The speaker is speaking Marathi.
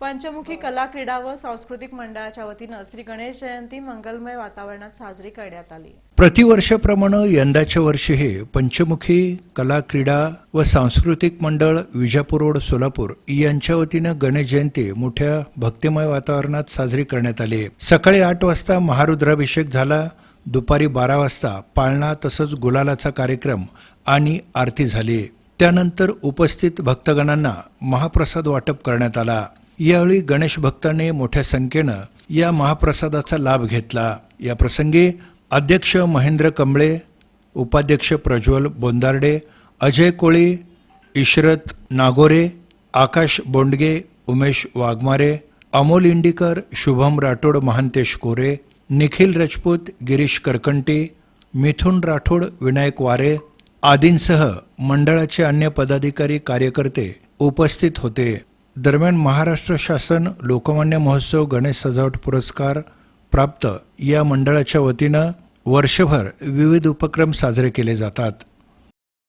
पंचमुखी कला क्रीडा व सांस्कृतिक मंडळाच्या वतीनं श्री गणेश जयंती मंगलमय वातावरणात साजरी करण्यात आली. प्रतिवर्षाप्रमाणे यंदाच्या वर्षी हे पंचमुखी कला क्रीडा व सांस्कृतिक मंडळ विजापूर रोड सोलापूर यांच्या वतीनं गणेश जयंती मोठ्या भक्तिमय वातावरणात साजरी करण्यात आली. सकाळी आठ वाजता महारुद्राभिषेक झाला. दुपारी बारा वाजता पाळणा तसंच गुलालाचा कार्यक्रम आणि आरती झाली. त्यानंतर उपस्थित भक्तगणांना महाप्रसाद वाटप करण्यात आला. यावेळी गणेश भक्तांनी मोठ्या संख्येनं या महाप्रसादाचा लाभ घेतला. या प्रसंगी अध्यक्ष महेंद्र कंबळे उपाध्यक्ष प्रज्वल बोंदार्डे अजय कोळी इशरत नागोरे आकाश बोंडगे उमेश वाघमारे अमोल इंडिकर शुभम राठोड महांतेश कोरे निखिल राजपूत गिरीश करकंटी मिथुन राठोड विनायक वारे आदींसह मंडळाचे अन्य पदाधिकारी कार्यकर्ते उपस्थित होते. दरम्यान महाराष्ट्र शासन लोकमान्य महोत्सव गणेश सजावट पुरस्कार प्राप्त या मंडळाच्या वतीनं वर्षभर विविध उपक्रम साजरे केले जातात.